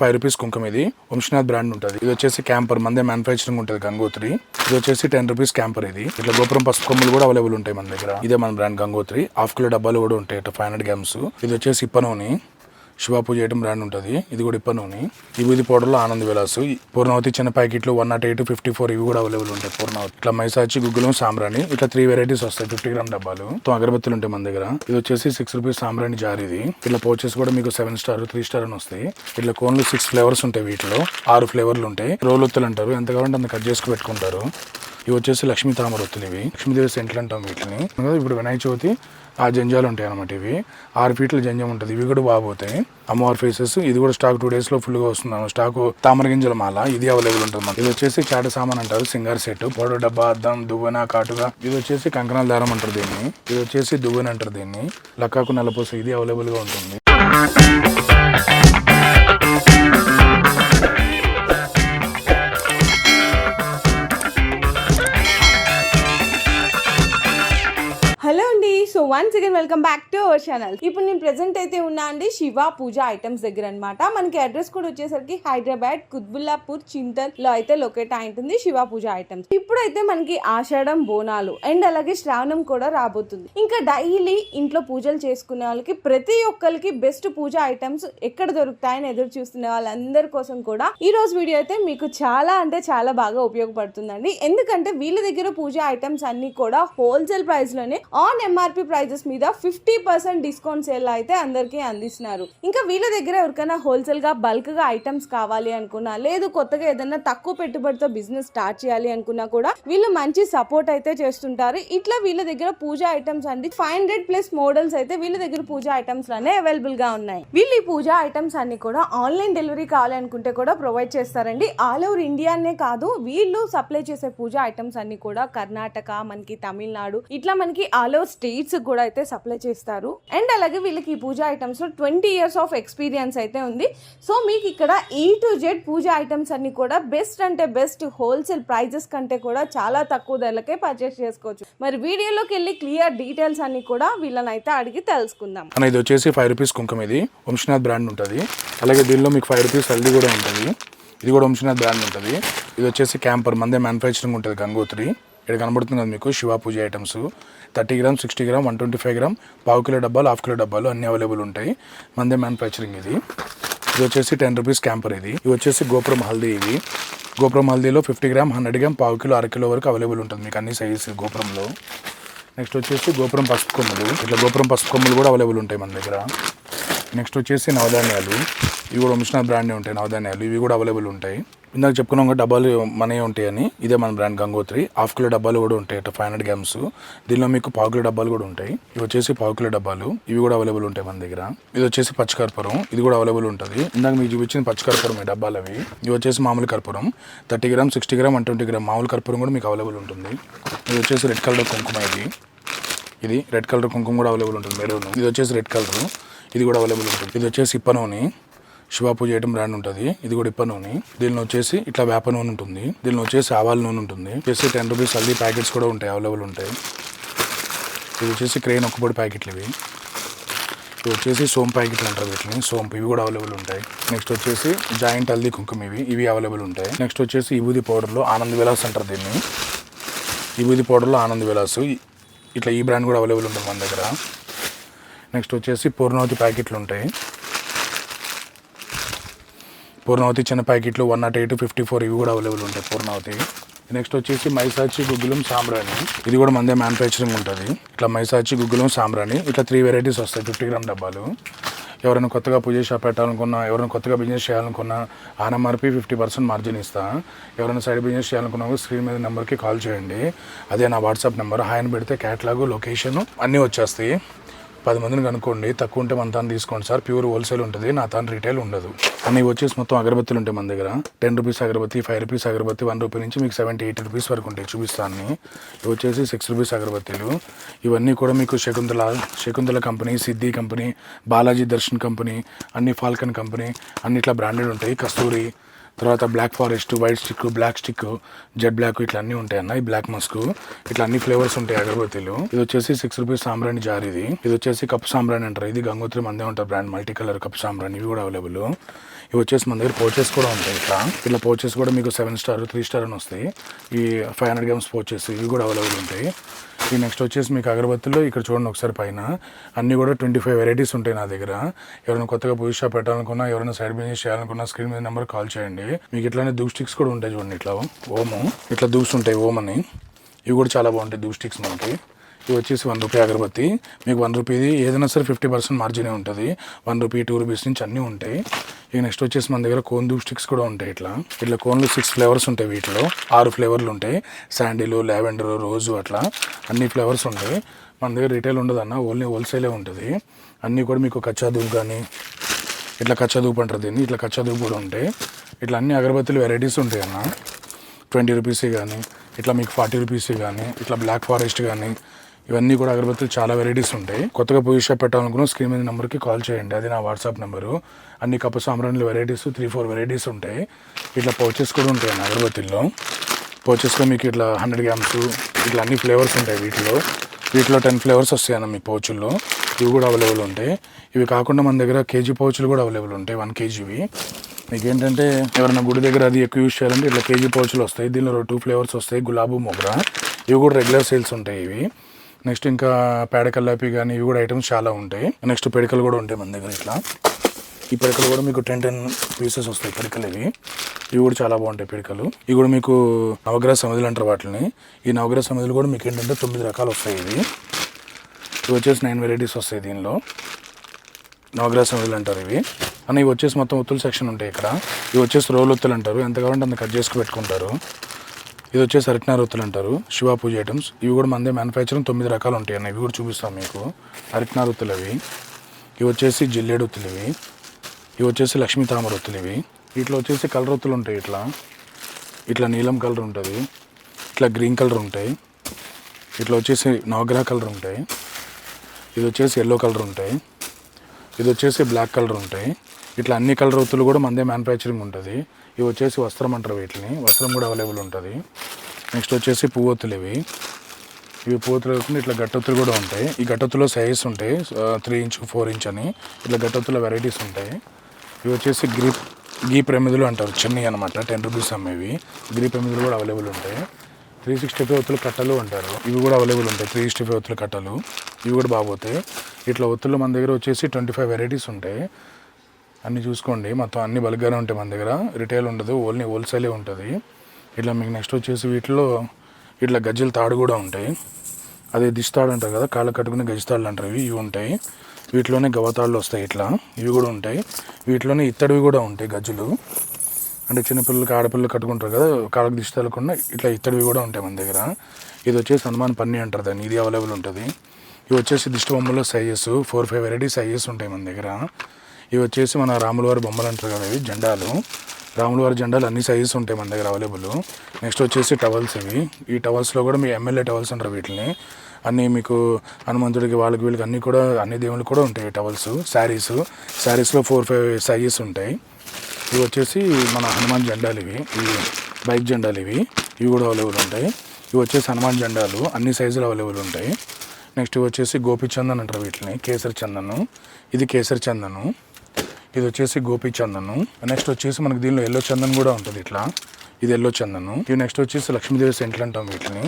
Five rupees కుంకుమ ఇది. వంశనాథ్ brand ఉంటుంది. ఇది వచ్చేసి క్యాంపర్ మందే మ్యానుఫాక్చరింగ్ ఉంటుంది గంగోత్రి. ఇది వచ్చేసి టెన్ రూపీస్ క్యాంపర్ ఇది. ఇట్లా గోపురం పసుపు కొమ్ములు కూడా అవైలబుల్ ఉంటాయి మన దగ్గర. ఇదే మన బ్రాండ్ గంగోత్రి. హాఫ్ కిలో డబ్బాలు కూడా ఉంటాయి ఫైవ్ హండ్రెడ్ గ్రామ్స్. ఇది వచ్చేసి ఇప్పనోని. శివ పూజ బ్రాండ్ ఉంటుంది ఇది కూడా ఇప్పనూని ఇవి ఇది పౌడర్లో ఆనంద్ విలాస్. ఈ పూర్ణవతి చిన్న ప్యాకెట్లు one nought eight fifty four ఇవి కూడా అవైలబుల్ ఉంటాయి పూర్ణవతి. ఇట్లా మైసాచి గుగ్గులం సాంబ్రాణి. ఇట్లా త్రీ వెరైటీస్ వస్తాయి. ఫిఫ్టీ గ్రామ్ డబ్బాలు. తో అగరబత్తులు ఉంటాయి మన దగ్గర. ఇది వచ్చేసి సిక్స్ రూపీస్ సాంబ్రాణి జార్ ఇది. ఇట్లా పౌచెస్ కూడా మీకు సెవెన్ స్టార్ త్రీ స్టార్ అని వస్తాయి. ఇట్లా కోన్లు సిక్స్ ఫ్లేవర్స్ ఉంటాయి వీటిలో. ఆరు ఫ్లేవర్లు ఉంటాయి. రోలొత్తులు అంటారు. ఎంత కావాలంటే అంత కట్ చేసుకు పెట్టుకుంటారు. ఇవి వచ్చేసి లక్ష్మీ తామర ఒత్తులు ఇవి లక్ష్మీదేవి సెంట్లు అంటాం వీటిని. ఇప్పుడు వినాయక చవితి ఆ జంజాలు ఉంటాయి అనమాట ఇవి. ఆరు ఫీట్ల జంజం ఉంటుంది. ఇవి కూడా బాగుపోతాయి అమ్మవారి ఫేసెస్ ఇది కూడా స్టాక్ టూ డేస్లో ఫుల్గా వస్తుంది స్టాక్ తామర గింజల మాల. ఇది అవైలబుల్ ఉంటుంది మనకి ఇది వచ్చేసి చాట సామాన్ అంటారు. సింగార్ సెట్ పొడ డబ్బా అద్దం దువ్వెన కాటుగా ఇది వచ్చేసి కంకణాల దారం అంటారు దీన్ని. ఇది వచ్చేసి దువ్వెన అంటారు దీన్ని. లక్కాకు నల్లపూస. ఇది అవైలబుల్గా ఉంటుంది. So once again welcome back to our channel ఇప్పుడు నేను ప్రెసెంట్ అయితే ఉన్నా అండి శివ పూజ ఐటమ్స్ దగ్గర అన్నమాట. మనకి అడ్రస్ కూడా వచ్చేసరికి హైదరాబాద్ కుత్బుల్లాపూర్ చింతల్లో అయితే లొకేట్ అయి ఉంటుంది శివ పూజ ఐటమ్స్ ఇప్పుడైతే మనకి ఆషాఢం బోనాలు అండ్ అలాగే శ్రావణం కూడా రాబోతుంది. ఇంకా డైలీ ఇంట్లో పూజలు చేసుకునే వాళ్ళకి ప్రతి ఒక్కరికి బెస్ట్ పూజ ఐటమ్స్ ఎక్కడ దొరుకుతాయని ఎదురు చూస్తున్న వాళ్ళందరి కోసం కూడా ఈ రోజు వీడియో అయితే మీకు చాలా అంటే చాలా బాగా ఉపయోగపడుతుందండి. ఎందుకంటే వీళ్ళ దగ్గర పూజ ఐటమ్స్ అన్ని కూడా హోల్సేల్ ప్రైస్లోనే ఆన్ ఎంఆర్ ఎంఆర్పి ప్రైజెస్ మీద ఫిఫ్టీ పర్సెంట్ డిస్కౌంట్ సేల్ అయితే అందరికీ అందిస్తున్నారు. ఇంకా వీళ్ళ దగ్గర ఎవరికైనా హోల్సేల్గా బల్క్గా ఐటమ్స్ కావాలి అనుకున్నా లేదు కొత్తగా ఏదైనా తక్కువ పెట్టుబడితో బిజినెస్ స్టార్ట్ చేయాలి అనుకున్నా కూడా వీళ్ళు మంచి సపోర్ట్ అయితే చేస్తుంటారు. ఇట్లా వీళ్ళ దగ్గర పూజ ఐటమ్స్ అండి. ఫైవ్ హండ్రెడ్ ప్లస్ మోడల్స్ అయితే వీళ్ళ దగ్గర పూజ ఐటమ్స్లోనే అవైలబుల్గా ఉన్నాయి. వీళ్ళు ఈ పూజ ఐటమ్స్ అన్ని కూడా ఆన్లైన్ డెలివరీ కావాలనుకుంటే కూడా ప్రొవైడ్ చేస్తారండి. ఆల్ ఓవర్ ఇండియానే కాదు వీళ్ళు సప్లై చేసే పూజ ఐటమ్స్ అన్ని కూడా కర్ణాటక మనకి తమిళనాడు ఇట్లా మనకి ఆల్ ఓవర్ స్టేట్స్ కూడా అయితే సప్లై చేస్తారు. అండ్ అలాగే వీళ్ళకి ఈ పూజ ఐటమ్స్లో ట్వంటీ ఇయర్స్ ఆఫ్ ఎక్స్పీరియన్స్ అయితే ఉంది. సో మీకు ఇక్కడ ఈ టు జెడ్ పూజ ఐటమ్స్ అన్ని కూడా బెస్ట్ అంటే బెస్ట్ హోల్సేల్ ప్రైజెస్ కంటే కూడా చాలా తక్కువ ధరలకే పర్చేస్ చేసుకోవచ్చు. మరి వీడియోలోకి వెళ్ళి క్లియర్ డీటెయిల్స్ అన్ని కూడా వీళ్ళని అయితే అడిగి తెలుసుకుందాం. మన ఇది వచ్చేసి ఫైవ్ రూపీస్ కుంకుమ ఇది. వంశనాథ్ బ్రాండ్ ఉంటుంది. అలాగే దీనిలో మీకు ఫైవ్ రూపీస్ హల్దీ కూడా ఉంటుంది. ఇది కూడా వంశనాథ్ బ్రాండ్ ఉంటుంది. ఇది వచ్చేసి క్యాంపర్ మందే మ్యానుఫ్యాక్చరింగ్ ఉంటుంది గంగోత్రి. ఇక్కడ కనబడుతుంది కదా మీకు శివ పూజ items thirty gram sixty gram one twenty five gram పావు కిలో డబ్బాలు హాఫ్ కిలో డబ్బాలు అన్ని అవైలబుల్ ఉంటాయి. మందే మ్యానుఫ్యాక్చరింగ్ ఇది. ఇది వచ్చేసి టెన్ రూపీస్ క్యాంపర్ ఇది. ఇది వచ్చేసి గోపురం హల్దీ ఇది. గోపురం హల్దీలో ఫిఫ్టీ గ్రామ్ హండ్రెడ్ గ్రామ్ పావు కిలో అర కిలో వరకు అవైలబుల్ ఉంటుంది మీకు అన్ని సైజెస్ గోపురంలో. నెక్స్ట్ వచ్చేసి గోపురం పసుపు కొమ్ములు. ఇట్లా గోపురం పసుపు కొమ్ములు కూడా అవైలబుల్ ఉంటాయి మన దగ్గర. నెక్స్ట్ వచ్చేసి నవధాన్యాలు. ఇవి కూడా వంశనాథ్ బ్రాండే ఉంటాయి నవధాన్యాలు. ఇవి కూడా అవైలబుల్ ఉంటాయి. ఇందాక చెప్పుకున్నాం కదా డబ్బాలు మనే ఉంటాయని. ఇదే మన బ్రాండ్ గంగోత్రి. హాఫ్ కిలో డబ్బాలు కూడా ఉంటాయి అట్లా ఫైవ్ హండ్రెడ్ గ్రామ్స్ దీనిలో మీకు పావు కిలో డబ్బాలు కూడా ఉంటాయి. ఇవి వచ్చేసి పావు కిలో డబ్బాలు. ఇవి కూడా అవైలబుల్ ఉంటాయి మన దగ్గర. ఇది వచ్చేసి పచ్చకర్పూరం. ఇది కూడా అవైలబుల్ ఉంటుంది. ఇందాక మీకు చూపించిన పచ్చకర్పూరం ఈ డబ్బాలు అవి. ఇవి వచ్చేసి మామూలు కర్పూరం. Thirty gram sixty gram one twenty gram మామూలు కర్పూరం కూడా మీకు అవైలబుల్ ఉంటుంది. ఇది వచ్చేసి రెడ్ కలర్ కుంకుమ ఇది. ఇది రెడ్ కలర్ కుంకుమ కూడా అవైలబుల్ ఉంటుంది మెరూన్. ఇది వచ్చేసి రెడ్ కలర్. ఇది కూడా అవైలబుల్ ఉంటుంది. ఇది వచ్చేసి ఇప్పనోని. శివాపు చేయడం పూజ బ్రాండ్ ఉంటుంది ఇది కూడా ఇప్ప నూనె దీనిలో వచ్చేసి ఇట్లా వేప నూనె ఉంటుంది. దీనిలో వచ్చేసి ఆవాల నూనె ఉంటుంది. వచ్చేసి టెన్ రూపీస్ హల్దీ ప్యాకెట్స్ కూడా ఉంటాయి అవైలబుల్ ఉంటాయి. ఇది వచ్చేసి క్రెయిన్ ఒక్కపొడి ప్యాకెట్లు ఇవి. ఇవి వచ్చేసి సోమ్ ప్యాకెట్లు అంటారు వీటిని. సోంపు ఇవి కూడా అవైలబుల్ ఉంటాయి. నెక్స్ట్ వచ్చేసి జాయింట్ హల్దీ కుంకుమ ఇవి. ఇవి అవైలబుల్ ఉంటాయి. నెక్స్ట్ వచ్చేసి ఇబూది పౌడర్లో ఆనంద్ విలాస్ అంటారు దీన్ని. ఇబూది పౌడర్లో ఆనంద్ విలాస్. ఇట్లా ఈ బ్రాండ్ కూడా అవైలబుల్ ఉంటుంది మన దగ్గర. నెక్స్ట్ వచ్చేసి పూర్ణవతి ప్యాకెట్లు ఉంటాయి. పూర్ణవతి చిన్న ప్యాకెట్లు one nought eight fifty four ఇవి కూడా అవైలబుల్ ఉంటాయి పూర్ణవతి. నెక్స్ట్ వచ్చేసి మైసాచి గుగ్గులం సాంబ్రాణి. ఇది కూడా మందే మ్యానుఫ్యాక్చరింగ్ ఉంటుంది. ఇట్లా మైసాచి గుగ్గులం సాంబ్రాణి ఇట్లా త్రీ వెరైటీస్ వస్తాయి ఫిఫ్టీ గ్రామ్ డబ్బాలు. ఎవరైనా కొత్తగా పూజ షాప్ పెట్టాలనుకున్నా ఎవరైనా కొత్తగా బిజినెస్ చేయాలనుకున్నా ఆర్ఎంఆర్పి ఫిఫ్టీ పర్సెంట్ మార్జిన్ ఇస్తా. ఎవరైనా సైడ్ బిజినెస్ చేయాలనుకున్నా స్క్రీన్ మీద నెంబర్కి కాల్ చేయండి. అదే నా వాట్సాప్ నెంబర్ హాయ్ పెడితే క్యాట్లాగ్ లొకేషన్ అన్నీ వచ్చేస్తాయి. పది మందిని కనుక్కోండి తక్కువ ఉంటే మన తాను తీసుకోండి సార్. ప్యూర్ హోల్సేల్ ఉంటుంది నా తాను రీటైల్ ఉండదు. అన్ని వచ్చేసి మొత్తం అగరబత్తులు ఉంటాయి మన దగ్గర. టెన్ రూపీస్ అగరబత్తి ఫైవ్ రూపీస్ అగరబత్తి వన్ రూపీ నుంచి మీకు సెవెంటీ ఎయిటీ రూపీస్ వరకు ఉంటాయి చూపిస్తాను ఇవి వచ్చేసి సిక్స్ రూపీస్ అగరబత్తిలు. ఇవన్నీ కూడా మీకు Shakuntala Shakuntala company Siddhi company Balaji Darshan company అన్ని ఫాల్కన్ కంపెనీ అన్ని ఇట్లా బ్రాండెడ్ ఉంటాయి. కస్తూరి తర్వాత black forest white stick black stick Z black ఇట్లా అన్ని ఉంటాయి అన్న ఈ బ్లాక్ మస్క్ ఇట్లా అన్ని ఫ్లేవర్స్ ఉంటాయి అగరబత్తిలు. ఇది వచ్చేసి సిక్స్ రూపీస్ సాంబ్రాణి జార్ ఇది. ఇది వచ్చేసి కప్ సాంబ్రాణి అంటారు. ఇది గంగోత్రి మందే ఉంటారు బ్రాండ్ మల్టీ కలర్ కప్ సాంబ్రాణి ఇవి కూడా అవైలబుల్ ఇవి వచ్చేసి మన దగ్గర పోచెస్ కూడా ఉంటాయి ఇట్లా. ఇట్లా పోచెస్ కూడా మీకు సెవెన్ స్టార్ త్రీ స్టార్ అని వస్తాయి. ఈ ఫైవ్ హండ్రెడ్ గ్రామ్స్ పోచెస్ ఇవి కూడా అవైలబుల్ ఉంటాయి. ఈ నెక్స్ట్ వచ్చేసి మీకు అగరబత్తుల్లో ఇక్కడ చూడండి ఒకసారి పైన. అన్ని కూడా ట్వంటీ ఫైవ్ వెరైటీస్ ఉంటాయి నా దగ్గర. ఎవరైనా కొత్తగా పూజ షాప్ పెట్టాలనుకున్నా ఎవరైనా సైడ్ బిజినెస్ చేయాలనుకున్నా స్క్రీన్ మీద నెంబర్ కాల్ చేయండి. మీకు ఇట్లానే దూక్ స్టిక్స్ కూడా ఉంటాయి చూడండి ఇట్లా. ఓము. ఇట్లా దూస్ ఉంటాయి ఓమ్ అని ఇవి కూడా చాలా బాగుంటాయి దూక్ స్టిక్స్ మనకి. వచ్చేసి వన్ రూపీ అగరబత్తి. మీకు వన్ రూపీది ఏదైనా సరే ఫిఫ్టీ పర్సెంట్ మార్జినే ఉంటుంది. వన్ రూపీ టూ రూపీస్ నుంచి అన్నీ ఉంటాయి. ఇక నెక్స్ట్ వచ్చేసి మన దగ్గర కోన్ దూ స్టిక్స్ కూడా ఉంటాయి ఇట్లా. ఇట్లా కోన్లు సిక్స్ ఫ్లేవర్స్ ఉంటాయి వీటిలో. ఆరు ఫ్లేవర్లు ఉంటాయి. శాండిల్ లావెండర్ రోజు అట్లా అన్ని ఫ్లేవర్స్ ఉంటాయి. మన దగ్గర రిటైల్ ఉండదు అన్న ఓన్లీ హోల్సేలే ఉంటుంది. అన్నీ కూడా మీకు కచ్చాదూపు కానీ ఇట్లా కచ్చాదూపు అంటారు దీన్ని ఇట్లా కచ్చాదూపు కూడా ఉంటాయి. ఇట్లా అన్ని అగరబత్తులు వెరైటీస్ ఉంటాయి అన్న. ట్వంటీ రూపీస్ కానీ ఇట్లా మీకు ఫార్టీ రూపీస్ కానీ ఇట్లా బ్లాక్ ఫారెస్ట్ కానీ ఇవన్నీ కూడా అగరబత్తులు చాలా వెరైటీస్ ఉంటాయి. కొత్తగా పూజ పెట్టాలనుకున్న స్క్రీన్ మీద నెంబర్కి కాల్ చేయండి. అది నా వాట్సాప్ నెంబరు. అన్ని కప్ప సాంబ్రాన్లు వెరైటీస్ త్రీ ఫోర్ వెరైటీస్ ఉంటాయి. ఇట్లా పౌచెస్ కూడా ఉంటాయి అన్న అగరబత్తుల్లో. పౌచెస్లో మీకు ఇట్లా హండ్రెడ్ గ్రామ్స్ ఇట్లా అన్ని ఫ్లేవర్స్ ఉంటాయి వీటిలో. వీటిలో టెన్ ఫ్లేవర్స్ వస్తాయన్న మీ పౌచుల్లో ఇవి కూడా అవైలబుల్ ఉంటాయి. ఇవి కాకుండా మన దగ్గర కేజీ పౌచులు కూడా అవైలబుల్ ఉంటాయి వన్ కేజీవి మీకు ఏంటంటే ఎవరైనా గుడి దగ్గర అది ఎక్కువ యూజ్ చేయాలంటే ఇట్లా కేజీ పౌచులు వస్తాయి. దీనిలో టూ ఫ్లేవర్స్ వస్తాయి. గులాబీ మొగరా. ఇవి కూడా రెగ్యులర్ సేల్స్ ఉంటాయి ఇవి. నెక్స్ట్ ఇంకా పేడకల్లాపి కానీ ఇవి కూడా ఐటమ్స్ చాలా ఉంటాయి. నెక్స్ట్ పెడకలు కూడా ఉంటాయి మన దగ్గర ఇట్లా. ఈ పిడకలు కూడా మీకు టెన్ టెన్ పీసెస్ వస్తాయి పిడకలు ఇవి. ఇవి కూడా చాలా బాగుంటాయి పిడకలు. ఇవి కూడా మీకు నవగ్రహ సమిధులు అంటారు వాటిని. ఈ నవగ్రహ సమిధులు కూడా మీకు ఏంటంటే తొమ్మిది రకాలు వస్తాయి ఇవి. ఇవి వచ్చేసి నైన్ వెరైటీస్ వస్తాయి దీనిలో. నవగ్రహ సమిధులు అంటారు ఇవి. అని ఇవి వచ్చేసి మొత్తం ఒత్తుల సెక్షన్ ఉంటాయి ఇక్కడ. ఇవి వచ్చేసి రోలు ఒత్తులు అంటారు. ఎంత కావాలంటే అంత కట్ చేసుకు పెట్టుకుంటారు. ఇది వచ్చేసి అరిటినారుతులు అంటారు. శివ పూజ ఐటమ్స్. ఇవి కూడా మందే మ్యానుఫ్యాక్చరింగ్ తొమ్మిది రకాలు ఉంటాయి అన్న. ఇవి కూడా చూపిస్తాం మీకు. అరిటినారుతులు అవి. ఇవి వచ్చేసి జిల్లేడుత్తులు ఇవి. ఇవి వచ్చేసి లక్ష్మీ తామరొత్తులు ఇవి. వీటిలో వచ్చేసి కలర్ ఒత్తులు ఉంటాయి ఇట్లా. ఇట్లా నీలం కలర్ ఉంటుంది. ఇట్లా గ్రీన్ కలర్ ఉంటాయి. ఇట్లా వచ్చేసి నవగ్రహ కలర్ ఉంటాయి. ఇది వచ్చేసి ఎల్లో కలర్ ఉంటాయి. ఇది వచ్చేసి బ్లాక్ కలర్ ఉంటాయి. ఇట్లా అన్ని కలర్ ఒత్తులు కూడా మందే మ్యానుఫ్యాక్చరింగ్ ఉంటుంది. ఇవి వచ్చేసి వస్త్రం అంటారు వీటిని. వస్త్రం కూడా అవైలబుల్ ఉంటుంది. నెక్స్ట్ వచ్చేసి పువ్వొత్తులు ఇవి ఇవి పూతలు కాకుండా ఇట్లా గట్టొత్తులు కూడా ఉంటాయి. ఈ గట్టొత్తులో సైజ్ ఉంటాయి. త్రీ ఇంచ్ ఫోర్ ఇంచ్ అని. ఇట్లా గట్టొత్తుల వెరైటీస్ ఉంటాయి. ఇవి వచ్చేసి గ్రీ గీ ప్రమిదులు అంటారు. చిన్నవి అనమాట టెన్ రూపీస్ అమ్మేవి. గ్రీ ప్రమిదులు కూడా అవైలబుల్ ఉంటాయి. త్రీ సిక్స్టీ ఫైవ్ ఒత్తులు కట్టలు అంటారు. ఇవి కూడా అవైలబుల్ ఉంటాయి. త్రీ సిక్స్టీ ఫైవ్ ఒత్తులు కట్టలు. ఇవి కూడా బాగోతాయి. ఇట్లా ఒత్తులు మన దగ్గర వచ్చేసి ట్వంటీ ఫైవ్ వెరైటీస్ ఉంటాయి. అన్నీ చూసుకోండి. మొత్తం అన్ని బల్గానే ఉంటాయి మన దగ్గర. రిటైల్ ఉండదు. ఓన్లీ హోల్సేలే ఉంటుంది. ఇట్లా మీకు నెక్స్ట్ వచ్చేసి వీటిలో ఇట్లా గజ్జల తాడు కూడా ఉంటాయి. అదే దిస్తాడు అంటారు కదా కాళ్ళ కట్టుకునే గజతాళ్ళు అంటారు. ఇవి ఇవి ఉంటాయి. వీటిలోనే గవతాళ్ళు వస్తాయి ఇట్లా. ఇవి కూడా ఉంటాయి. వీటిలోనే ఇత్తడివి కూడా ఉంటాయి గజ్జలు. అంటే చిన్నపిల్లలకి ఆడపిల్లలు కట్టుకుంటారు కదా కాళ్ళకి దిష్టి తగలకుండా ఇట్లా ఇత్తడివి కూడా ఉంటాయి మన దగ్గర. ఇది వచ్చేసి హనుమాన్ పన్నీ అంటారు దాన్ని. ఇది అవైలబుల్ ఉంటుంది. ఇవి వచ్చేసి దిష్టి బొమ్మలో sizes four five variety sizes ఉంటాయి మన దగ్గర. ఇవి వచ్చేసి మన రాములవారి బొమ్మలు అంటారు కదా ఇవి జెండాలు. రాములవారి జెండాలు అన్ని సైజెస్ ఉంటాయి మన దగ్గర అవైలబుల్ నెక్స్ట్ వచ్చేసి టవల్స్ ఇవి. ఈ టవల్స్లో కూడా మీ ఎమ్మెల్యే టవల్స్ అంటారు వీటిని. అన్నీ మీకు హనుమంతుడికి వాళ్ళకి వీళ్ళకి అన్నీ కూడా అన్ని దేవుళ్ళు కూడా ఉంటాయి టవల్స్ శారీస్ శారీస్లో ఫోర్ ఫైవ్ సైజెస్ ఉంటాయి. ఇవి వచ్చేసి మన హనుమాన్ జెండాలు ఇవి. ఇవి బైక్ జెండాలు ఇవి. ఇవి కూడా అవైలబుల్ ఉంటాయి. ఇవి వచ్చేసి హనుమాన్ జెండాలు. అన్ని సైజులు అవైలబుల్ ఉంటాయి. నెక్స్ట్ ఇవి వచ్చేసి గోపి చందన్ అంటారు వీటిని. కేసరి చందను. ఇది కేసరి చందను. ఇది వచ్చేసి గోపి చందను. నెక్స్ట్ వచ్చేసి మనకి దీనిలో ఎల్లో చందన్ కూడా ఉంటుంది ఇట్లా. ఇది ఎల్లో చందను. ఇవి నెక్స్ట్ వచ్చేసి లక్ష్మీదేవి సెంట్లు అంటాం వీటిని.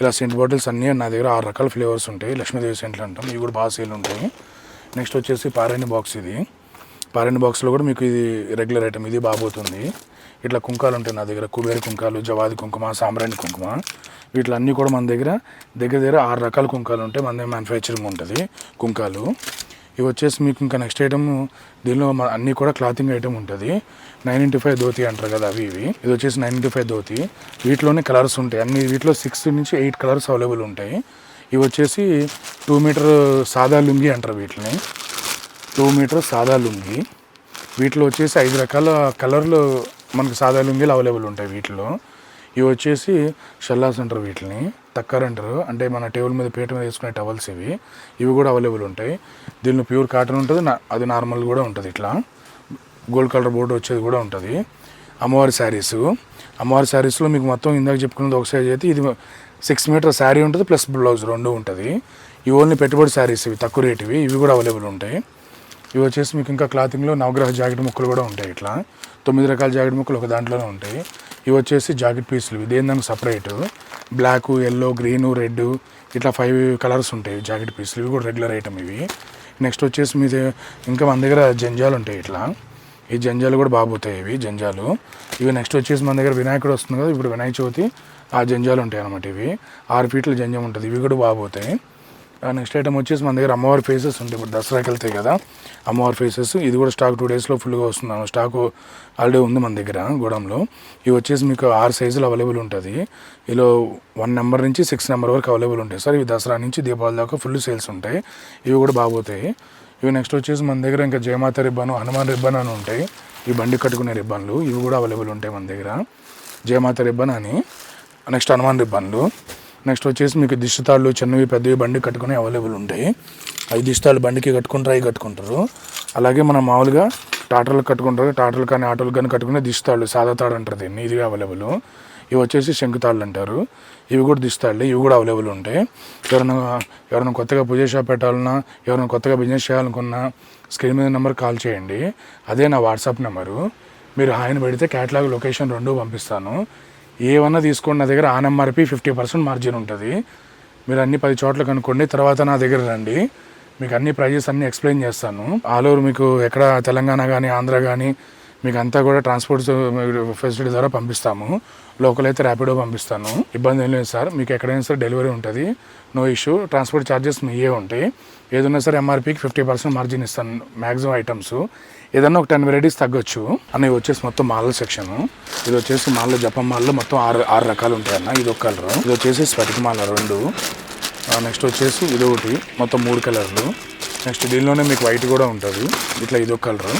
ఇలా సెంట్ బాటిల్స్ అన్నీ నా దగ్గర ఆరు రకాల ఫ్లేవర్స్ ఉంటాయి. లక్ష్మీదేవి సెంట్లు అంటాం. ఇవి కూడా బాగా సేల్ ఉంటాయి. నెక్స్ట్ వచ్చేసి పారాయణ బాక్స్ ఇది. పారాయణ బాక్స్లో కూడా మీకు ఇది రెగ్యులర్ ఐటమ్ ఇది బాగోతుంది. ఇట్లా కుంకాలు ఉంటాయి నా దగ్గర. కుబేరు కుంకాలు జవాది కుంకుమ సాంబ్రాణి కుంకుమ. వీటిలన్నీ కూడా మన దగ్గర దగ్గర దగ్గర ఆరు రకాల కుంకాలు ఉంటాయి. మన దగ్గర మ్యానుఫ్యాక్చరింగ్ ఉంటుంది కుంకాలు. ఇవి వచ్చేసి మీకు ఇంకా నెక్స్ట్ ఐటమ్ దీనిలో అన్నీ కూడా క్లాతింగ్ ఐటమ్ ఉంటుంది. నైన్ ఇంటీ ఫైవ్ ధోతి అంటారు కదా అవి ఇవి. ఇది వచ్చేసి నైన్ ఇంటీ ఫైవ్ ధోతి. వీటిలోనే కలర్స్ ఉంటాయి. అన్ని వీటిలో సిక్స్ నుంచి ఎయిట్ కలర్స్ అవైలబుల్ ఉంటాయి. ఇవి వచ్చేసి టూ మీటర్ సాదా లుంగి అంటారు వీటిని. టూ మీటర్ సాదా లుంగి. వీటిలో వచ్చేసి ఐదు రకాల కలర్లు మనకు సాదా లుంగీలు అవైలబుల్ ఉంటాయి వీటిలో. ఇవి వచ్చేసి షల్లాస్ అంటారు వీటిని. తక్కర్ అంటారు అంటే మన టేబుల్ మీద పీట మీద వేసుకునే టవల్స్ ఇవి. ఇవి కూడా అవైలబుల్ ఉంటాయి. దీనిలో ప్యూర్ కాటన్ ఉంటుంది అది నార్మల్ కూడా ఉంటుంది ఇట్లా. గోల్డ్ కలర్ బోర్డు వచ్చేది కూడా ఉంటుంది. అమ్మవారి శారీస్. అమ్మవారి శారీస్లో మీకు మొత్తం ఇందాక చెప్పుకున్నది ఒక సైజ్ అయితే ఇది సిక్స్ మీటర్ శారీ ఉంటుంది ప్లస్ బ్లౌజ్ రెండు ఉంటుంది. ఇవి ఓన్లీ పెట్టుబడి శారీస్ ఇవి తక్కువ రేటువి ఇవి. కూడా అవైలబుల్ ఉంటాయి. ఇవి వచ్చేసి మీకు ఇంకా క్లాతింగ్లో నవగ్రహ జాకెట్ ముక్కలు కూడా ఉంటాయి ఇట్లా. తొమ్మిది రకాల జాకెట్ ముక్కలు ఒక దాంట్లోనే ఉంటాయి. ఇవి వచ్చేసి జాకెట్ పీసులు. ఇది ఏందానికి separate. Black yellow green red ఇట్లా ఫైవ్ కలర్స్ ఉంటాయి జాకెట్ పీసులు. ఇవి కూడా రెగ్యులర్ ఐటమ్ ఇవి. నెక్స్ట్ వచ్చేసి మీది ఇంకా మన దగ్గర జంజాలు ఉంటాయి ఇట్లా. ఈ జంజాలు కూడా బాగుతాయి ఇవి జంజాలు. ఇవి నెక్స్ట్ వచ్చేసి మన దగ్గర వినాయకుడు వస్తుంది కదా ఇప్పుడు వినాయక చవితి ఆ జంజాలు ఉంటాయి అన్నమాట ఇవి. ఆరు ఫీట్ల జంజం ఉంటుంది. ఇవి కూడా బాగుతాయి నెక్స్ట్ ఐటమ్ వచ్చేసి మన దగ్గర అమ్మవారి ఫేసెస్ ఉంటాయి. ఇప్పుడు దసరాకి వెళ్తాయి కదా అమ్మవారి ఫేసెస్ ఇది కూడా స్టాక్ టూ డేస్లో ఫుల్గా వస్తున్నాను స్టాక్ ఆల్రెడీ ఉంది మన దగ్గర గోడంలో. ఇవి వచ్చేసి మీకు ఆరు సైజులు అవైలబుల్ ఉంటుంది. ఇలా వన్ నెంబర్ నుంచి సిక్స్ నెంబర్ వరకు అవైలబుల్ ఉంటాయి. సార్ ఇవి దసరా నుంచి దీపావళి దాకా ఫుల్ సేల్స్ ఉంటాయి. ఇవి కూడా బాగుపోతాయి ఇవి నెక్స్ట్ వచ్చేసి మన దగ్గర ఇంకా జయమాత రిబ్బన్ హనుమాన్ రిబ్బన్ అని ఉంటాయి. ఈ బండి కట్టుకునే రిబ్బన్లు ఇవి కూడా అవైలబుల్ ఉంటాయి మన దగ్గర. జయమాత రిబ్బన్ అని నెక్స్ట్ హనుమాన్ రిబ్బన్లు. నెక్స్ట్ వచ్చేసి మీకు దిష్టితాళ్ళు చిన్నవి పెద్దవి బండి కట్టుకుని అవైలబుల్ ఉంటాయి. అవి దిష్టితాళ్ళు బండికి కట్టుకుంటారు అవి కట్టుకుంటారు. అలాగే మనం మామూలుగా టాటర్లకు కట్టుకుంటారు టాటర్లు కానీ ఆటోలు కానీ కట్టుకునే దిష్టితాళ్ళు సాదా తాడు అంటారు దీన్ని ఇది అవైలబుల్. ఇవి వచ్చేసి శంకుతాళ్ళు అంటారు. ఇవి కూడా దిస్తాళ్ళు ఇవి కూడా అవైలబుల్ ఉంటాయి. ఎవరైనా ఎవరైనా కొత్తగా పూజ షాప్ పెట్టాలన్నా ఎవరైనా కొత్తగా బిజినెస్ చేయాలనుకున్నా స్క్రీన్ మీద నెంబర్ కాల్ చేయండి. అదే నా వాట్సాప్ నెంబరు. మీరు హాయిని పెడితే క్యాటలాగ్ లొకేషన్ రెండు పంపిస్తాను. ఏమన్నా తీసుకోండి నా దగ్గర ఆన్ఎంఆర్పి ఫిఫ్టీ పర్సెంట్ మార్జిన్ ఉంటుంది. మీరు అన్ని పది చోట్ల కనుక్కోండి తర్వాత నా దగ్గర రండి. మీకు అన్ని ప్రైజెస్ అన్ని ఎక్స్ప్లెయిన్ చేస్తాను. ఆల్ ఓవర్ మీకు ఎక్కడ తెలంగాణ కానీ ఆంధ్ర కానీ మీకు అంతా కూడా ట్రాన్స్పోర్ట్ ఫెసిలిటీ ద్వారా పంపిస్తాము. లోకల్ అయితే ర్యాపిడో పంపిస్తాను. ఇబ్బంది ఏం లేదు సార్ మీకు ఎక్కడైనా సరే డెలివరీ ఉంటుంది. నో ఇష్యూ ట్రాన్స్పోర్ట్ ఛార్జెస్ మీయే ఉంటాయి. ఏదైనా సరే ఎంఆర్పీకి ఫిఫ్టీ పర్సెంట్ మార్జిన్ ఇస్తాను మ్యాక్సిమం ఐటమ్స్. ఏదన్నా ఒక టెన్ వెరైటీస్ తగ్గొచ్చు. అన్న ఇవి వచ్చేసి మొత్తం మాల సెక్షన్ ఇది వచ్చేసి మాల్లో జపం మాల్లో మొత్తం ఆరు ఆరు రకాలు ఉంటాయి అన్న ఇది ఒక కలర్ ఇది వచ్చేసి స్పటిక మాల రెండు. నెక్స్ట్ వచ్చేసి ఇది ఒకటి. మొత్తం మూడు కలర్లు నెక్స్ట్ దీనిలోనే మీకు వైట్ కూడా ఉంటుంది. ఇట్లా ఇది ఒక కలర్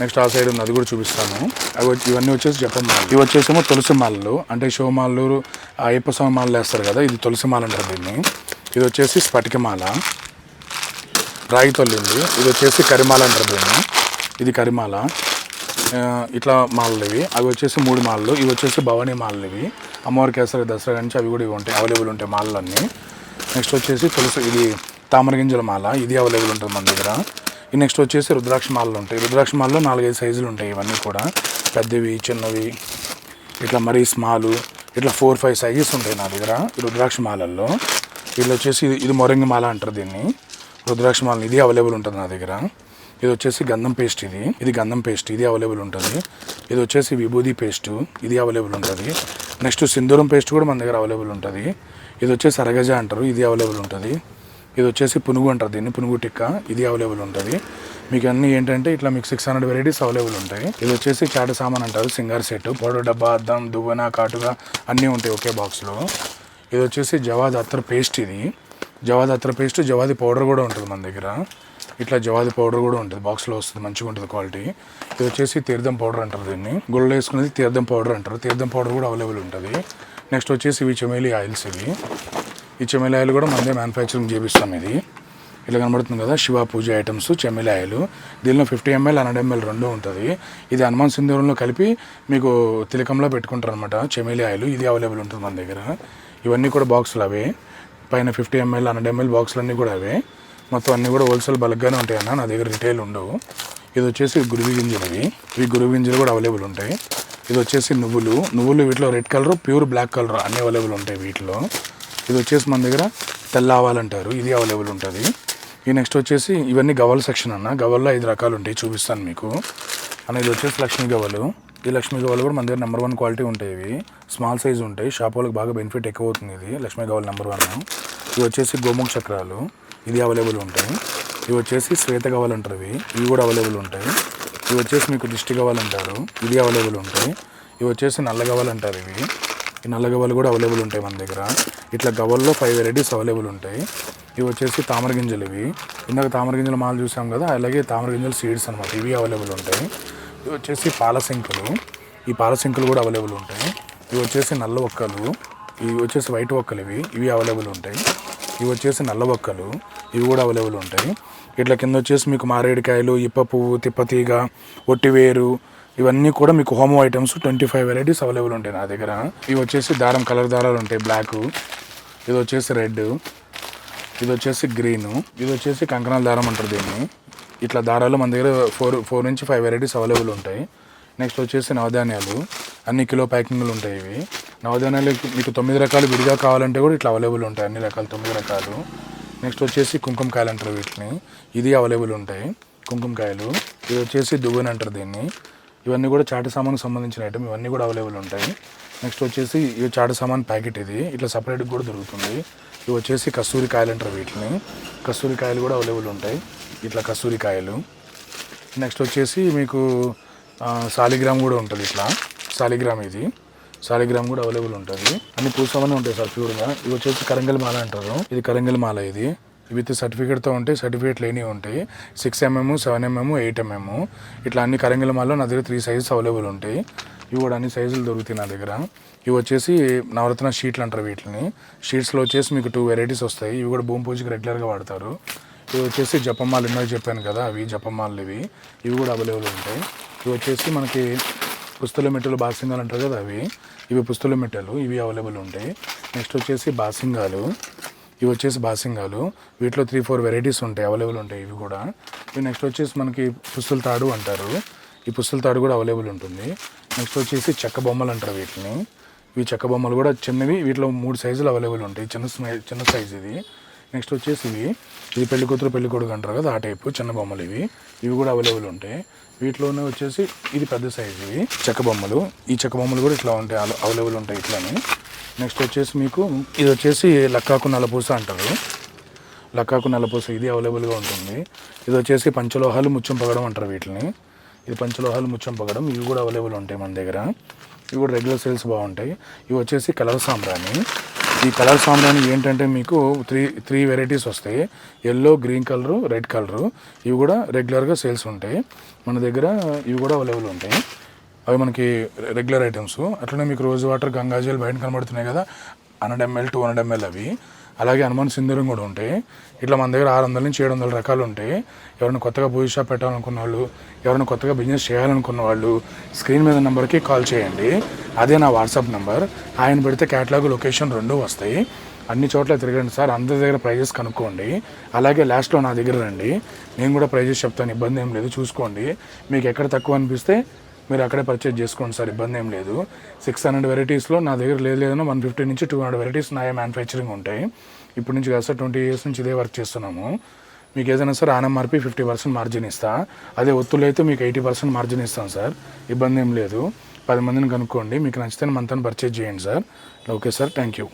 నెక్స్ట్ ఆ సైడ్ ఉంది. అది కూడా చూపిస్తాను. అవి ఇవన్నీ వచ్చేసి జపం మాలలు. ఇవి వచ్చేసేమో తులసి మాలలు. అంటే శివమాలలు అయ్యప్ప స్వామి మాలలు వేస్తారు కదా ఇది తులసి మాల అంటారు దీన్ని. ఇది వచ్చేసి స్ఫటికమాల రాగి తొల్లింది ఇది వచ్చేసి కరిమాల అంటారు దీన్ని. ఇది కరిమాల. ఇట్లా మాలలు ఇవి. అవి వచ్చేసి మూడు మాలలు. ఇవి వచ్చేసి భవానీ మాలలు ఇవి. అమ్మవారి కేసరి దసరా నుంచి అవి కూడా ఇవి ఉంటాయి. అవైలబుల్ ఉంటాయి మాలలన్నీ. నెక్స్ట్ వచ్చేసి తులసి ఇది తామర గింజల మాల. ఇది అవైలబుల్ ఉంటుంది మన దగ్గర. ఈ నెక్స్ట్ వచ్చేసి రుద్రాక్ష మాలలు ఉంటాయి. రుద్రాక్ష మాలలో నాలుగైదు సైజులు ఉంటాయి ఇవన్నీ కూడా. పెద్దవి చిన్నవి. ఇట్లా మరీ స్మాలు ఇట్లా ఫోర్ ఫైవ్ సైజెస్ ఉంటాయి నా దగ్గర రుద్రాక్ష మాలల్లో. ఇట్లా వచ్చేసి ఇది ఇది మొరంగి మాల అంటారు దీన్ని. రుద్రాక్ష మాల ఇది అవైలబుల్ ఉంటుంది నా దగ్గర. ఇది వచ్చేసి గంధం పేస్ట్ ఇది. ఇది గంధం పేస్ట్ ఇది అవైలబుల్ ఉంటుంది. ఇది వచ్చేసి విభూది పేస్ట్ ఇది అవైలబుల్ ఉంటుంది. నెక్స్ట్ సింధూరం పేస్ట్ కూడా మన దగ్గర అవైలబుల్ ఉంటుంది. ఇది వచ్చేసి అరగజ అంటారు ఇది అవైలబుల్ ఉంటుంది. ఇది వచ్చేసి పునుగు అంటారు దీన్ని పునుగు టిక్క ఇది అవైలబుల్ ఉంటుంది. మీకు అన్ని ఏంటంటే ఇట్లా మీకు సిక్స్ హండ్రెడ్ వెరైటీస్ అవైలబుల్ ఉంటాయి. ఇది వచ్చేసి చాట సామాన్ అంటారు సింగర్ సెట్ పౌడర్ డబ్బా అద్దం దువ్వన కాటుగా అన్నీ ఉంటాయి ఒకే బాక్స్లో ఇది వచ్చేసి జవాద్ అత్తర్ పేస్ట్ ఇది. జవాద్ అత్తర్ పేస్ట్ జవాది పౌడర్ కూడా ఉంటుంది మన దగ్గర. ఇట్లా జవాది పౌడర్ కూడా ఉంటుంది బాక్స్లో వస్తుంది మంచిగా ఉంటుంది క్వాలిటీ. ఇది వచ్చేసి తీర్థం పౌడర్ అంటారు దీన్ని. గుళ్ళలో వేసుకునేది తీర్థం పౌడర్ అంటారు. తీర్థం పౌడర్ కూడా అవైలబుల్ ఉంటుంది. నెక్స్ట్ వచ్చేసి ఇవి చెమేలి ఆయిల్స్ ఇవి. ఈ చెమేలి ఆయిల్ కూడా మనదే మ్యానుఫ్యాక్చరింగ్ చేపిస్తాం ఇది. ఇలా కనబడుతుంది కదా శివ పూజ ఐటమ్స్ చెమ్మిలి ఆయిల్. దీనిలో ఫిఫ్టీ ఎంఎల్ హండ్రెడ్ ఎంఎల్ రెండు ఉంటుంది. ఇది హనుమాన్ సింధూరంలో కలిపి మీకు తిలకంలో పెట్టుకుంటారు అనమాట చెమేలి ఆయిల్. ఇది అవైలబుల్ ఉంటుంది మన దగ్గర. ఇవన్నీ కూడా బాక్సులు అవే. పైన ఫిఫ్టీ ఎంఎల్ హండ్రెడ్ ఎంఎల్ బాక్సులు అన్నీ కూడా అవే. మొత్తం అన్నీ కూడా హోల్సేల్ బల్క్గానే ఉంటాయి అన్న నా దగ్గర రిటైల్ ఉండవు. ఇది వచ్చేసి గురువి గింజలు ఇవి ఈ గురువి గింజలు కూడా అవైలబుల్ ఉంటాయి. ఇది వచ్చేసి నువ్వులు. నువ్వులు వీటిలో red colour pure black colour అన్నీ అవైలబుల్ ఉంటాయి వీటిలో. ఇది వచ్చేసి మన దగ్గర తెల్ల ఆవాలంటారు ఇది అవైలబుల్ ఉంటుంది. ఈ నెక్స్ట్ వచ్చేసి ఇవన్నీ గవ్వల సెక్షన్ అన్న. గవల్లో ఐదు రకాలు ఉంటాయి చూపిస్తాను మీకు. అన్న ఇది వచ్చేసి లక్ష్మీ గవ్వలు. ఈ లక్ష్మీ గవ్వలు కూడా మన దగ్గర నెంబర్ వన్ క్వాలిటీ ఉంటాయి ఇవి. స్మాల్ సైజ్ ఉంటాయి. షాప్ వాళ్ళకి బాగా బెనిఫిట్ ఎక్కువ అవుతుంది ఇది. లక్ష్మీ గవ్వలు నెంబర్ వన్ ఇవి వచ్చేసి గోముఖ చక్రాలు. ఇది అవైలబుల్ ఉంటాయి. ఇవి వచ్చేసి శ్వేత గవ్వలు అంటారు ఇవి. ఇవి కూడా అవైలబుల్ ఉంటాయి. ఇవి వచ్చేసి మీకు దిష్టి గవ్వలు అంటారు ఇది అవైలబుల్ ఉంటాయి. ఇవి వచ్చేసి నల్ల గవ్వలు అంటారు ఇవి. ఈ నల్ల గవ్వలు కూడా అవైలబుల్ ఉంటాయి మన దగ్గర. ఇట్లా గవ్వల్లో ఫైవ్ వెరైటీస్ అవైలబుల్ ఉంటాయి. ఇవి వచ్చేసి తామర గింజలు ఇవి. ఇందాక తామర గింజల మాలు చూసాం కదా అలాగే తామర గింజల సీడ్స్ అనమాట ఇవి అవైలబుల్ ఉంటాయి. ఇవి వచ్చేసి పాలసింకులు ఈ పాలసింకులు కూడా అవైలబుల్ ఉంటాయి. ఇవి వచ్చేసి నల్ల ఒక్కలు. ఇవి వచ్చేసి వైట్ ఒక్కలు ఇవి. ఇవి అవైలబుల్ ఉంటాయి. ఇవి వచ్చేసి నల్లబొక్కలు ఇవి కూడా అవైలబుల్ ఉంటాయి. ఇట్లా కింద వచ్చేసి మీకు మారేడుకాయలు ఇప్ప పువ్వు తిప్పతీగ ఒట్టివేరు ఇవన్నీ కూడా మీకు homo items twenty five varieties available ఉంటాయి నా దగ్గర. ఇవి వచ్చేసి దారం కలర్ దారాలు ఉంటాయి బ్లాక్ ఇది వచ్చేసి రెడ్ ఇది వచ్చేసి గ్రీన్ ఇది వచ్చేసి కంకణాల దారం అంటారు దీన్ని. ఇట్లా దారాలు మన దగ్గర ఫోర్ ఫోర్ నుంచి ఫైవ్ వెరైటీస్ అవైలబుల్ ఉంటాయి. నెక్స్ట్ వచ్చేసి నవధాన్యాలు. అన్ని కిలో ప్యాకింగ్లు ఉంటాయి ఇవి. నవధాన్యాలు మీకు తొమ్మిది రకాలు విడిగా కావాలంటే కూడా ఇట్లా అవైలబుల్ ఉంటాయి అన్ని రకాలు తొమ్మిది రకాలు. నెక్స్ట్ వచ్చేసి కుంకుమ కాయలు అంటారు వీటిని. ఇది అవైలబుల్ ఉంటాయి కుంకుమకాయలు ఇది వచ్చేసి దువ్వెన అంటారు దీన్ని. ఇవన్నీ కూడా చాట సామాన్కి సంబంధించిన ఐటమ్ ఇవన్నీ కూడా అవైలబుల్ ఉంటాయి. నెక్స్ట్ వచ్చేసి ఇవి చాట సామాన్ ప్యాకెట్ ఇది. ఇట్లా సపరేట్గా కూడా దొరుకుతుంది. ఇవి వచ్చేసి కస్తూరి కాయలు అంటారు వీటిని. కస్తూరి కాయలు కూడా అవైలబుల్ ఉంటాయి. ఇట్లా కస్తూరి కాయలు. నెక్స్ట్ వచ్చేసి మీకు సాలిగ్రామ్ కూడా ఉంటుంది ఇట్లా. సాలిగ్రామ్ ఇది. సాలిగ్రామ్ కూడా అవైలబుల్ ఉంటుంది. అన్ని పూసమని ఉంటాయి సార్ ప్యూర్గా ఇవి వచ్చేసి కరంగల్ మాల అంటారు. ఇది కరంగల్ మాల ఇది. విత్ సర్టిఫికేట్తో ఉంటాయి సర్టిఫికేట్ లేనివి ఉంటాయి. Six MM seven MM eight MM ఇట్లా అన్ని కరంగల్ మాలలో నా దగ్గర త్రీ సైజెస్ అవైలబుల్ ఉంటాయి. ఇవి కూడా అన్ని సైజులు దొరుకుతాయి నా దగ్గర. ఇవి వచ్చేసి నవరత్న షీట్లు అంటారు వీటిని. షీట్స్లో వచ్చేసి మీకు టూ వెరైటీస్ వస్తాయి. ఇవి కూడా భూమి పూజకి రెగ్యులర్గా వాడతారు. ఇవి వచ్చేసి జపమాలు ఎన్నో చెప్పాను కదా అవి జపమాలు ఇవి ఇవి కూడా అవైలబుల్ ఉంటాయి. ఇవి వచ్చేసి మనకి పుస్తల మెట్టలు బాసింగాలు అంటారు కదా అవి. ఇవి పుస్తల మెట్టలు ఇవి అవైలబుల్ ఉంటాయి. నెక్స్ట్ వచ్చేసి బాసింగాలు. ఇవి వచ్చేసి బాసింగాలు. వీటిలో త్రీ ఫోర్ వెరైటీస్ ఉంటాయి అవైలబుల్ ఉంటాయి ఇవి కూడా. ఇవి నెక్స్ట్ వచ్చేసి మనకి పుస్తుల తాడు అంటారు. ఈ పుస్తుల తాడు కూడా అవైలబుల్ ఉంటుంది. నెక్స్ట్ వచ్చేసి చెక్క బొమ్మలు అంటారు వీటిని. ఇవి చెక్క బొమ్మలు కూడా చిన్నవి వీటిలో మూడు సైజులు అవైలబుల్ ఉంటాయి. చిన్న స్మై- చిన్న సైజ్ ఇది. నెక్స్ట్ వచ్చేసి ఇవి ఇది పెళ్ళి కూతురు పెళ్ళి కొడుకు అంటారు కదా ఆ టైపు చిన్న బొమ్మలు ఇవి. ఇవి కూడా అవైలబుల్ ఉంటాయి. వీటిలోనే వచ్చేసి ఇది పెద్ద సైజ్ ఇవి చెక్క బొమ్మలు. ఈ చెక్క బొమ్మలు కూడా ఇట్లా ఉంటాయి అవైలబుల్ ఉంటాయి ఇట్లానే. నెక్స్ట్ వచ్చేసి మీకు ఇది వచ్చేసి లక్కాకు నల్లపూస అంటారు. లక్కాకు నల్లపూస ఇది అవైలబుల్గా ఉంటుంది. ఇది వచ్చేసి పంచలోహాలు ముచ్చం పగడం అంటారు వీటిని. ఇది పంచలోహాలు ముచ్చం పగడం ఇవి కూడా అవైలబుల్ ఉంటాయి మన దగ్గర. ఇవి కూడా రెగ్యులర్ సేల్స్ బాగుంటాయి. ఇవి వచ్చేసి కలర్ సాంబ్రాణి. ఈ కలర్ సాంబ్రాణి ఏంటంటే మీకు త్రీ త్రీ వెరైటీస్ వస్తాయి. Yellow green colour red colour. ఇవి కూడా రెగ్యులర్గా సేల్స్ ఉంటాయి. మన దగ్గర ఇవి కూడా అవైలబుల్ ఉంటాయి. అవి మనకి రెగ్యులర్ ఐటమ్స్. అట్లనే మీకు రోజు వాటర్ గంగాజల్ బయట కనబడుతున్నాయి కదా. Hundred ML two hundred ML అవి. అలాగే హనుమాన్ సింధూరం కూడా ఉంటాయి ఇట్లా మన దగ్గర ఆరు వందల నుంచి ఏడు వందల రకాలు ఉంటాయి ఎవరైనా కొత్తగా పూజ షాప్ పెట్టాలనుకున్న వాళ్ళు ఎవరైనా కొత్తగా బిజినెస్ చేయాలనుకున్న వాళ్ళు స్క్రీన్ మీద నెంబర్కి కాల్ చేయండి. అదే నా వాట్సాప్ నెంబర్. ఆయన పెడితే క్యాటలాగ్ లొకేషన్ రెండు వస్తాయి. అన్ని చోట్ల తిరగండి సార్. అందరి దగ్గర ప్రైజెస్ కనుక్కోండి. అలాగే లాస్ట్లో నా దగ్గర రండి. నేను కూడా ప్రైజెస్ చెప్తాను. ఇబ్బంది ఏం లేదు. చూసుకోండి. మీకు ఎక్కడ తక్కువ అనిపిస్తే మీరు అక్కడే పర్చేజ్ చేసుకోండి సార్ ఇబ్బంది ఏం లేదు. సిక్స్ హండ్రెడ్ వెరైటీస్లో నా దగ్గర లేదు లేదన్నా వన్ ఫిఫ్టీ నుంచి టూ హండ్రెడ్ వెరైటీస్ నా మ్యానుఫ్యాక్చరింగ్ ఉంటాయి. ఇప్పటి నుంచి కాదు సార్ ట్వంటీ ఇయర్స్ నుంచి ఇదే వర్క్ చేస్తున్నాము. మీకు ఏదైనా sir on MRP fifty percent margin ఇస్తా. అదే ఒత్తులు అయితే మీకు ఎయిటీ పర్సెంట్ మార్జిన్ ఇస్తాం సార్. ఇబ్బంది ఏం లేదు. పది మందిని కనుక్కోండి. మీకు నచ్చితే మనతో పర్చేజ్ చేయండి sir. Okay sir thank you